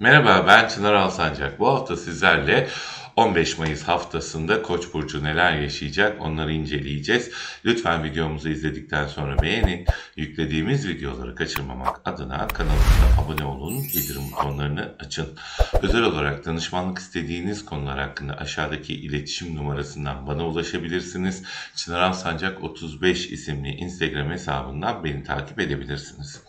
Merhaba ben Çınar Alsancak. Bu hafta sizlerle 15 Mayıs haftasında Koç burcu neler yaşayacak onları inceleyeceğiz. Lütfen videomuzu izledikten sonra beğenin. Yüklediğimiz videoları kaçırmamak adına kanalımıza abone olun. Bildirim butonlarını açın. Özel olarak danışmanlık istediğiniz konular hakkında aşağıdaki iletişim numarasından bana ulaşabilirsiniz. Çınar Alsancak 35 isimli Instagram hesabından beni takip edebilirsiniz.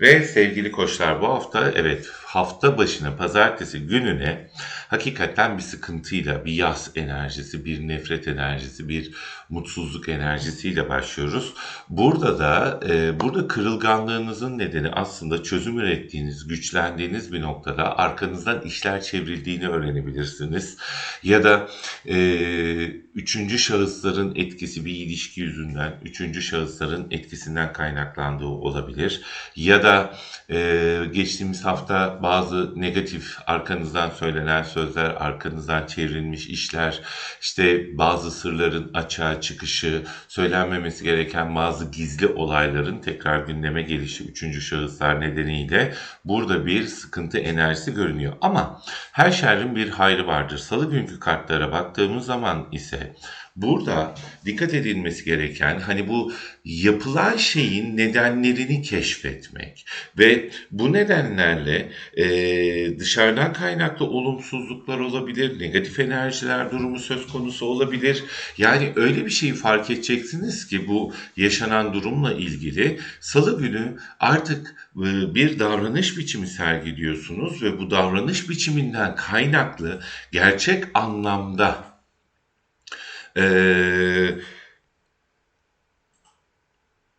Ve sevgili koçlar bu hafta evet hafta başına pazartesi gününe hakikaten bir sıkıntıyla, bir yaz enerjisi, bir nefret enerjisi, bir mutsuzluk enerjisiyle başlıyoruz. Burada da e, burada kırılganlığınızın nedeni aslında çözüm ürettiğiniz, güçlendiğiniz bir noktada arkanızdan işler çevrildiğini öğrenebilirsiniz. Ya da e, üçüncü şahısların etkisi bir ilişki yüzünden, üçüncü şahısların etkisinden kaynaklandığı olabilir. Ya da e, geçtiğimiz hafta bazı negatif arkanızdan söylenen sözler, arkanızdan çevrilmiş işler, işte bazı sırların açığa çıkışı, söylenmemesi gereken bazı gizli olayların tekrar gündeme gelişi üçüncü şahıslar nedeniyle burada bir sıkıntı enerjisi görünüyor. Ama her şerrin bir hayrı vardır. Salı günkü kartlara baktığımız zaman ise burada dikkat edilmesi gereken hani bu yapılan şeyin nedenlerini keşfetmek ve bu nedenlerle e, dışarıdan kaynaklı olumsuzluklar olabilir, negatif enerjiler durumu söz konusu olabilir. Yani öyle bir şeyi fark edeceksiniz ki bu yaşanan durumla ilgili salı günü artık e, bir davranış biçimi sergiliyorsunuz ve bu davranış biçiminden kaynaklı gerçek anlamda eee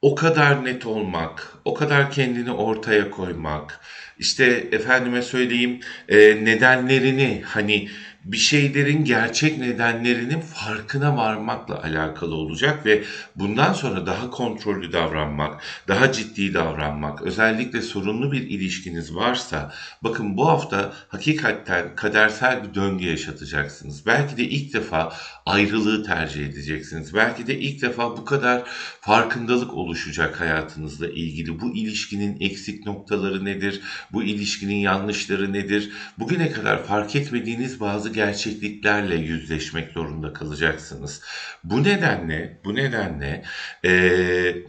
o kadar net olmak, o kadar kendini ortaya koymak, işte efendime söyleyeyim e, nedenlerini hani bir şeylerin gerçek nedenlerinin farkına varmakla alakalı olacak ve bundan sonra daha kontrollü davranmak, daha ciddi davranmak, özellikle sorunlu bir ilişkiniz varsa bakın bu hafta hakikaten kadersel bir döngü yaşatacaksınız. Belki de ilk defa ayrılığı tercih edeceksiniz. Belki de ilk defa bu kadar farkındalık oluşacak hayatınızla ilgili. Bu ilişkinin eksik noktaları nedir? Bu ilişkinin yanlışları nedir? Bugüne kadar fark etmediğiniz bazı gerçekliklerle yüzleşmek zorunda kalacaksınız. Bu nedenle, bu nedenle eee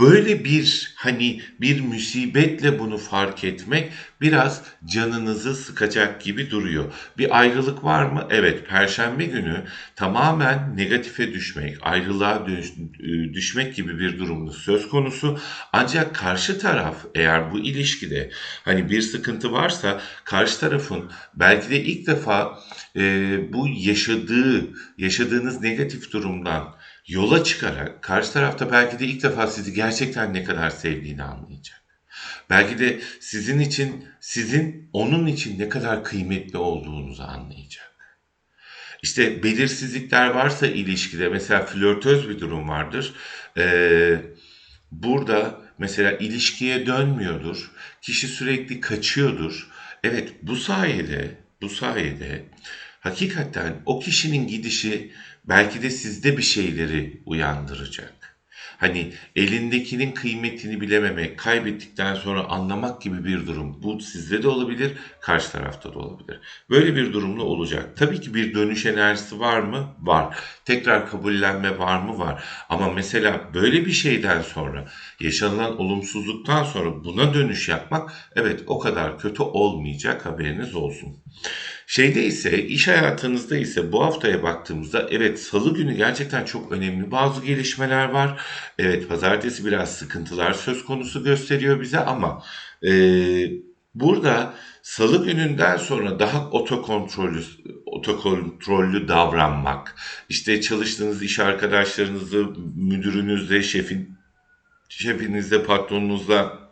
böyle bir hani bir musibetle bunu fark etmek biraz canınızı sıkacak gibi duruyor. Bir ayrılık var mı? Evet, perşembe günü tamamen negatife düşmek, ayrılığa e, düşmek gibi bir durumunuz söz konusu. Ancak karşı taraf eğer bu ilişkide hani bir sıkıntı varsa karşı tarafın belki de ilk defa e, bu yaşadığı, yaşadığınız negatif durumdan yola çıkarak karşı tarafta belki de ilk defa sizi gerçekten ne kadar sevdiğini anlayacak. Belki de sizin için, sizin onun için ne kadar kıymetli olduğunuzu anlayacak. İşte belirsizlikler varsa ilişkide, mesela flörtöz bir durum vardır. Ee, burada mesela ilişkiye dönmüyordur. Kişi sürekli kaçıyordur. Evet, bu sayede, bu sayede hakikaten o kişinin gidişi belki de sizde bir şeyleri uyandıracak. Hani elindekinin kıymetini bilememek, kaybettikten sonra anlamak gibi bir durum. Bu sizde de olabilir, karşı tarafta da olabilir. Böyle bir durumda olacak. Tabii ki bir dönüş enerjisi var mı? Var. Tekrar kabullenme var mı? Var. Ama mesela böyle bir şeyden sonra, yaşanılan olumsuzluktan sonra buna dönüş yapmak evet o kadar kötü olmayacak haberiniz olsun. Şeyde ise iş hayatınızda ise bu haftaya baktığımızda evet salı günü gerçekten çok önemli bazı gelişmeler var. Evet pazartesi biraz sıkıntılar söz konusu gösteriyor bize ama e, burada salı gününden sonra daha otokontrollü otokontrollü davranmak, işte çalıştığınız iş arkadaşlarınızla, müdürünüzle, şefin şefinizle, patronunuzla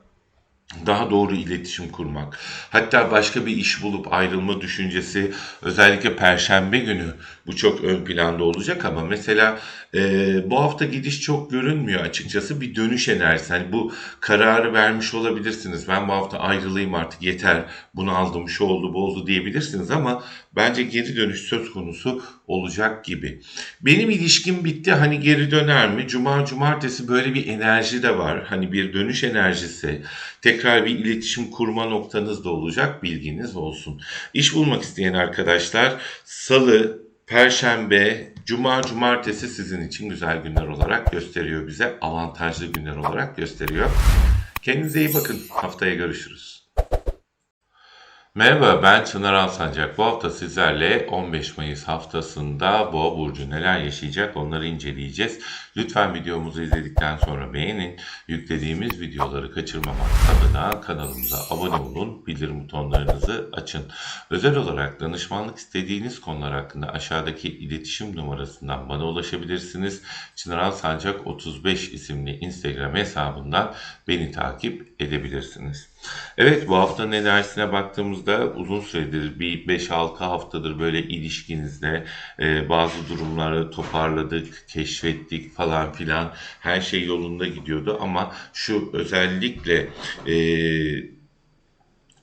daha doğru iletişim kurmak. Hatta başka bir iş bulup ayrılma düşüncesi özellikle perşembe günü bu çok ön planda olacak ama mesela e, bu hafta gidiş çok görünmüyor açıkçası bir dönüş enerjisi. Hani bu kararı vermiş olabilirsiniz. Ben bu hafta ayrılayım artık yeter bunu aldım şu oldu bu oldu diyebilirsiniz ama bence geri dönüş söz konusu olacak gibi. Benim ilişkim bitti hani geri döner mi? Cuma cumartesi böyle bir enerji de var. Hani bir dönüş enerjisi. tekrar bir iletişim kurma noktanız da olacak bilginiz olsun. İş bulmak isteyen arkadaşlar salı, perşembe, cuma, cumartesi sizin için güzel günler olarak gösteriyor bize. Avantajlı günler olarak gösteriyor. Kendinize iyi bakın. Haftaya görüşürüz. Merhaba ben Çınar Alsancak. Bu hafta sizlerle 15 Mayıs haftasında Boğa Burcu neler yaşayacak onları inceleyeceğiz. Lütfen videomuzu izledikten sonra beğenin. Yüklediğimiz videoları kaçırmamak adına kanalımıza abone olun. Bildirim butonlarınızı açın. Özel olarak danışmanlık istediğiniz konular hakkında aşağıdaki iletişim numarasından bana ulaşabilirsiniz. Çınar Alsancak 35 isimli Instagram hesabından beni takip edebilirsiniz. Evet bu haftanın enerjisine baktığımızda uzun süredir bir 5-6 haftadır böyle ilişkinizde e, bazı durumları toparladık, keşfettik falan filan her şey yolunda gidiyordu ama şu özellikle e,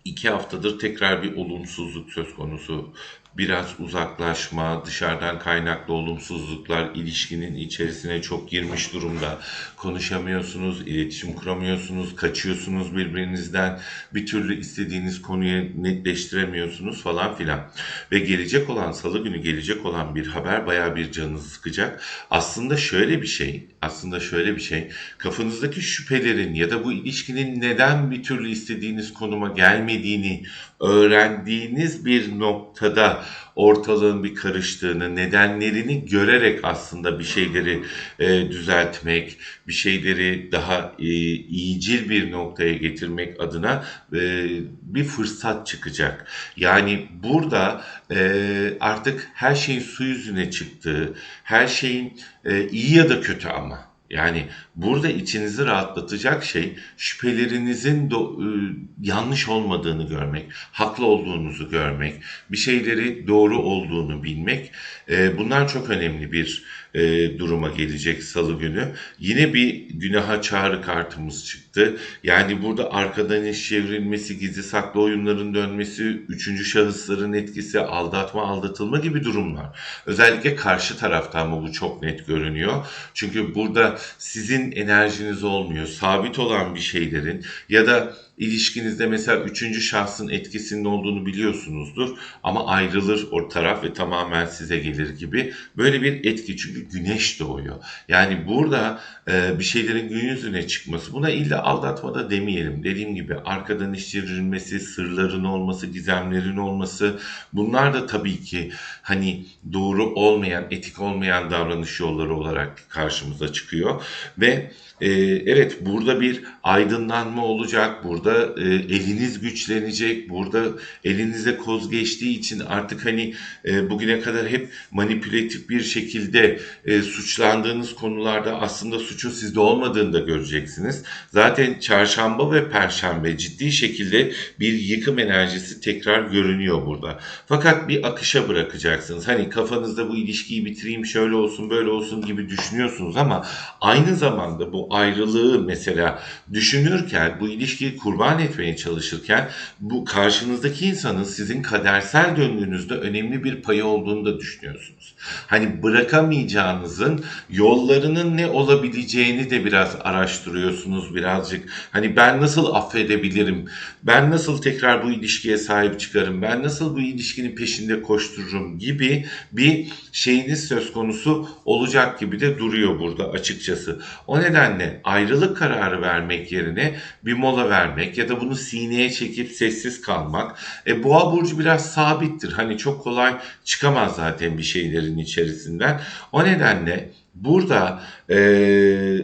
iki haftadır tekrar bir olumsuzluk söz konusu. Biraz uzaklaşma, dışarıdan kaynaklı olumsuzluklar ilişkinin içerisine çok girmiş durumda. Konuşamıyorsunuz, iletişim kuramıyorsunuz, kaçıyorsunuz birbirinizden. Bir türlü istediğiniz konuyu netleştiremiyorsunuz falan filan. Ve gelecek olan, salı günü gelecek olan bir haber bayağı bir canınızı sıkacak. Aslında şöyle bir şey, aslında şöyle bir şey. Kafanızdaki şüphelerin ya da bu ilişkinin neden bir türlü istediğiniz konuma gelmediğini öğrendiğiniz bir noktada ortalığın bir karıştığını, nedenlerini görerek aslında bir şeyleri e, düzeltmek, bir şeyleri daha e, iyicil bir noktaya getirmek adına e, bir fırsat çıkacak. Yani burada e, artık her şeyin su yüzüne çıktığı, her şeyin e, iyi ya da kötü ama yani burada içinizi rahatlatacak şey şüphelerinizin do- ıı, yanlış olmadığını görmek, haklı olduğunuzu görmek, bir şeyleri doğru olduğunu bilmek. E, bunlar çok önemli bir e, duruma gelecek salı günü. Yine bir günaha çağrı kartımız çıktı. Yani burada arkadan iş çevrilmesi, gizli saklı oyunların dönmesi, üçüncü şahısların etkisi, aldatma, aldatılma gibi durumlar. Özellikle karşı taraftan mı bu çok net görünüyor. Çünkü burada sizin enerjiniz olmuyor. Sabit olan bir şeylerin ya da ilişkinizde mesela üçüncü şahsın etkisinin olduğunu biliyorsunuzdur ama ayrılır o taraf ve tamamen size gelir gibi böyle bir etki çünkü güneş doğuyor. Yani burada e, bir şeylerin gün yüzüne çıkması buna illa aldatma da demeyelim. Dediğim gibi arkadan iş çevrilmesi, sırların olması, gizemlerin olması bunlar da tabii ki hani doğru olmayan, etik olmayan davranış yolları olarak karşımıza çıkıyor ve e, evet burada bir aydınlanma olacak, burada e, eliniz güçlenecek, burada elinize koz geçtiği için artık hani e, bugüne kadar hep manipülatif bir şekilde e, suçlandığınız konularda aslında suçun sizde olmadığını da göreceksiniz. Zaten çarşamba ve perşembe ciddi şekilde bir yıkım enerjisi tekrar görünüyor burada. Fakat bir akışa bırakacaksınız. Hani kafanızda bu ilişkiyi bitireyim şöyle olsun böyle olsun gibi düşünüyorsunuz ama aynı zamanda bu ayrılığı mesela düşünürken, bu ilişkiyi kurban etmeye çalışırken bu karşınızdaki insanın sizin kadersel döngünüzde önemli bir payı olduğunu da düşünüyorsunuz. Hani bırakamayacağınızın yollarının ne olabileceğini de biraz araştırıyorsunuz birazcık. Hani ben nasıl affedebilirim? Ben nasıl tekrar bu ilişkiye sahip çıkarım? Ben nasıl bu ilişkinin peşinde koştururum gibi bir şeyiniz söz konusu olacak gibi de duruyor burada açıkçası. O nedenle ayrılık kararı vermek yerine bir mola vermek ya da bunu sineye çekip sessiz kalmak. E, Boğa burcu biraz sabittir. Hani çok kolay çıkamaz zaten bir şeylerin içerisinden. O nedenle burada e,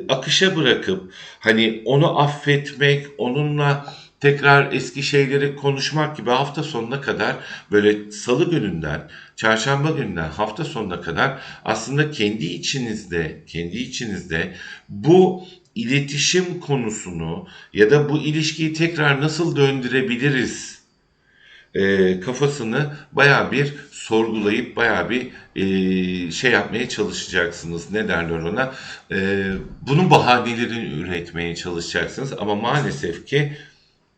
akışa bırakıp hani onu affetmek, onunla tekrar eski şeyleri konuşmak gibi hafta sonuna kadar böyle salı gününden, çarşamba gününden hafta sonuna kadar aslında kendi içinizde, kendi içinizde bu iletişim konusunu ya da bu ilişkiyi tekrar nasıl döndürebiliriz e, kafasını baya bir sorgulayıp baya bir e, şey yapmaya çalışacaksınız. Ne derler ona? E, bunun bahanelerini üretmeye çalışacaksınız. Ama maalesef ki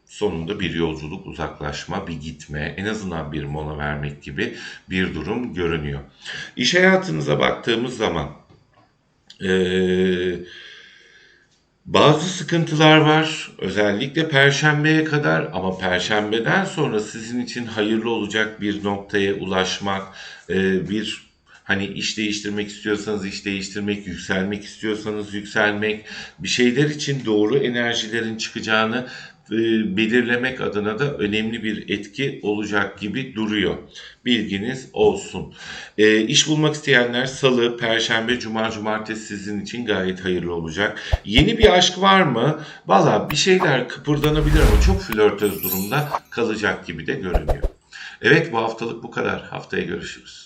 sonunda bir yolculuk, uzaklaşma, bir gitme, en azından bir mola vermek gibi bir durum görünüyor. İş hayatınıza baktığımız zaman eee Bazı sıkıntılar var. Özellikle perşembeye kadar ama perşembeden sonra sizin için hayırlı olacak bir noktaya ulaşmak, e, bir hani iş değiştirmek istiyorsanız iş değiştirmek, yükselmek istiyorsanız yükselmek, bir şeyler için doğru enerjilerin çıkacağını belirlemek adına da önemli bir etki olacak gibi duruyor. Bilginiz olsun. E, iş bulmak isteyenler salı, perşembe, cuma, cumartesi sizin için gayet hayırlı olacak. Yeni bir aşk var mı? Valla bir şeyler kıpırdanabilir ama çok flörtöz durumda kalacak gibi de görünüyor. Evet bu haftalık bu kadar. Haftaya görüşürüz.